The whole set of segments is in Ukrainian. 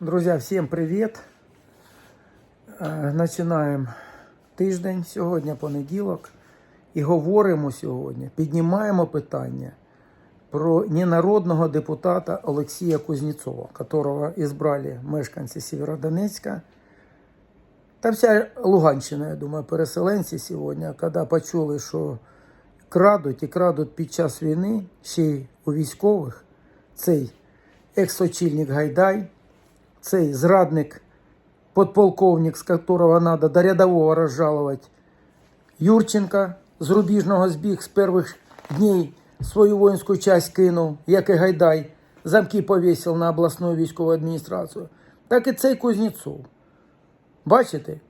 Друзья, всім привіт! Починаємо тиждень, сьогодні понеділок, і говоримо сьогодні, піднімаємо питання про ненародного депутата Олексія Кузнєцова, которого ізбрали мешканці Сєвєродонецька. Та вся Луганщина, я думаю, переселенці сьогодні, коли почули, що крадуть і крадуть під час війни, ще й у військових, цей екс-очільник Гайдай, цей зрадник, подполковник, з которого надо до рядового розжалувати, Юрченка з Рубіжного збіг з перших днів свою воїнську часть кинув, як і Гайдай, замки повісив на обласну військову адміністрацію, так і цей Кузнєцов. Бачите?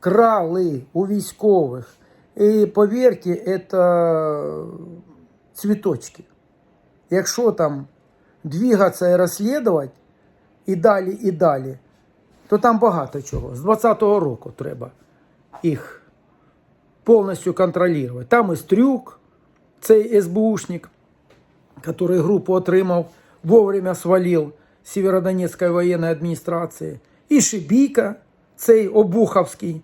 Крали у військових. І повірте, це цвіточки. Якщо там двигатися і розслідувати, і далі, і далі, то там багато чого. З 20-го року треба їх повністю контролювати. Там і Стрюк, цей СБУшник, який групу отримав, вовремя свалив Сєвєродонецької воєнної адміністрації, і Шибіка, цей Обуховський,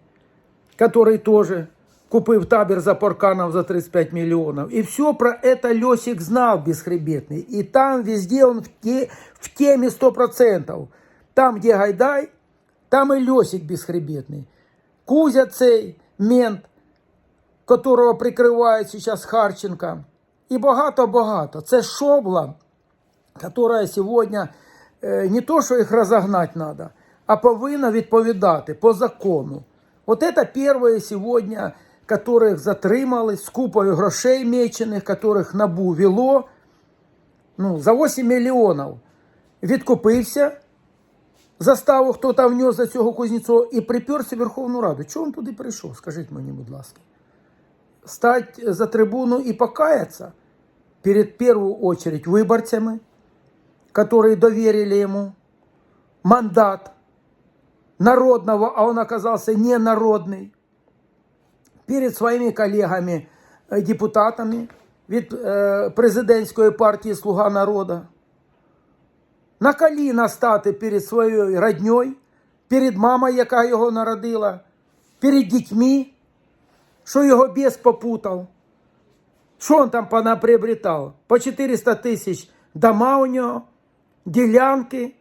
який теж купив табір за Парканов за 35 миллионов. И все про это Лесик знал бесхребетный. И там везде он в, те, в теме 100%. Там, где Гайдай, там и Лесик бесхребетный. Кузя цей мент, которого прикриває сейчас Харченко. І багато-багато. Це шобла, которая сьогодні е, не то, що їх розогнати треба, а повинна відповідати по закону. Вот это первые сегодня, которых затримали з купою грошей мечених, которых НАБУ вело, ну, за 8 мільйонів відкупився, заставу хто там внес за цього Кузнєцова і приперся в Верховну Раду. Чого він туди прийшов? Скажіть мені, будь ласка. Стать за трибуну і покаяться перед первую очередь выборцами, которые доверили ему мандат народного, а он оказался ненародный, перед своими коллегами э, депутатами від е, президентської партії Слуга народу. На коліна стати перед своєю родньою, перед мамою, яка його народила, перед дітьми, що його бес попутав. Що він там понаприобретав? По 400 тисяч дома у нього, ділянки,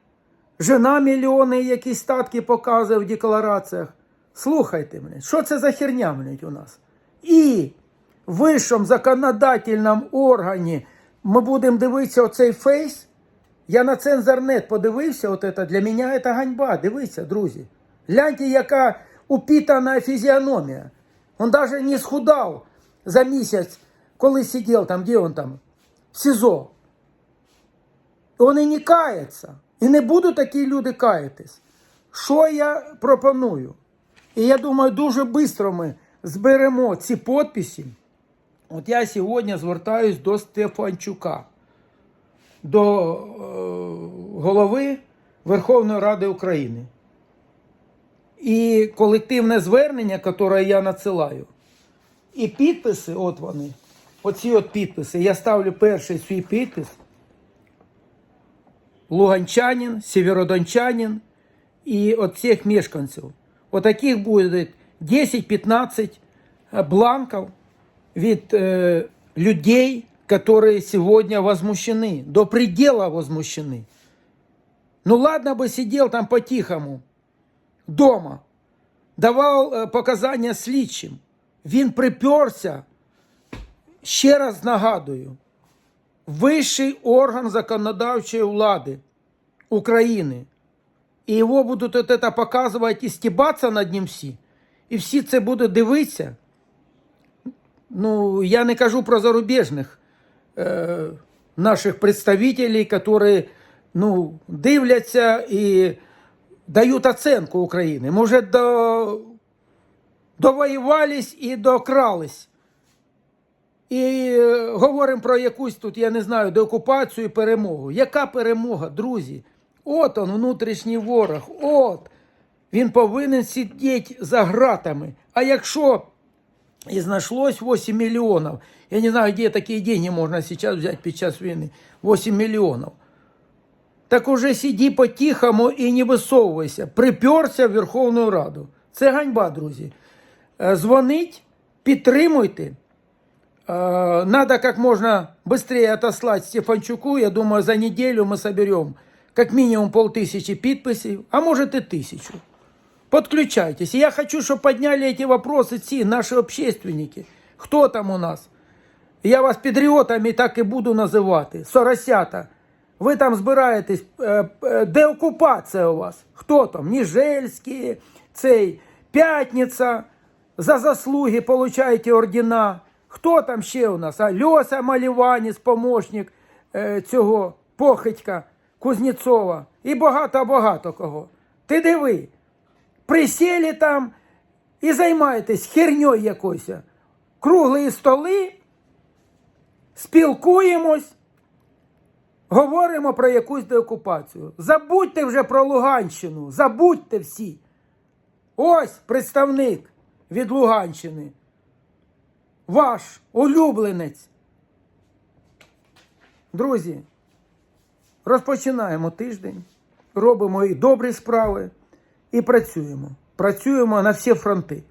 жена мільйони, які статки показує в деклараціях. Слухайте мене, що це за херня у нас? І в вищому законодательному органі ми будемо дивитися оцей фейс. Я на цензорнет подивився, от это, для мене це ганьба. Дивіться, друзі. Гляньте, яка упітана фізіономія. Он даже не схудав за місяць, коли сидів там, де он там, в СІЗО. Он і не кається. І не будуть такі люди каятись. Що я пропоную? І я думаю, дуже швидко ми зберемо ці підписи. От я сьогодні звертаюсь до Стефанчука, до е, голови Верховної Ради України. І колективне звернення, яке я надсилаю, і підписи, от вони, оці от підписи. Я ставлю перший свій підпис. Луганчанин, Сєвєродончанин і от всіх мешканців. От таких буде 10-15 бланків від е, людей, которые сегодня возмущены, до предела возмущены. Ну ладно бы сидел там по-тихому, дома, давав е, показання слідчим. Він приперся, ще раз нагадую, вищий орган законодавчої влади України. І його будуть от это показувати і стібатися над ним всі. І всі це будуть дивитися. Ну, я не кажу про зарубіжних е, наших представителей, які ну, дивляться і дають оценку України. Ми вже до, довоювались і докрались. І е, говоримо про якусь тут, я не знаю, деокупацію і перемогу. Яка перемога, друзі? От он, внутрішній ворог. От. Він повинен сидіти за гратами. А якщо і знайшлось 8 мільйонів, я не знаю, де такі деньги можна зараз взяти під час війни, 8 мільйонів. так уже сиди по-тихому і не висовуйся. Приперся в Верховну Раду. Це ганьба, друзі. Е, Дзвонить, підтримуйте. Е, Надо как можно быстрее отослать Стефанчуку. Я думаю, за неделю мы соберем как минимум полтысячи подписей, а может и тысячу. Подключайтесь. И я хочу, чтобы подняли эти вопросы все наши общественники. Кто там у нас? Я вас патріотами так і буду називати. Соросята. Ви там збираєтесь. е, е, Де окупація у вас? Хто там? Ніжельський, цей П'ятниця. За заслуги получаєте ордена. Хто там ще у нас? А Льоса Маліваніс, помощник е, цього похитька Кузнєцова. І багато-багато кого. Ти диви. Присіли там і займаєтесь херньою якоюсь. Круглі столи спілкуємось, говоримо про якусь деокупацію. Забудьте вже про Луганщину, забудьте всі. Ось представник від Луганщини. Ваш улюбленець. Друзі, розпочинаємо тиждень, робимо і добрі справи, і працюємо. Працюємо на всі фронти.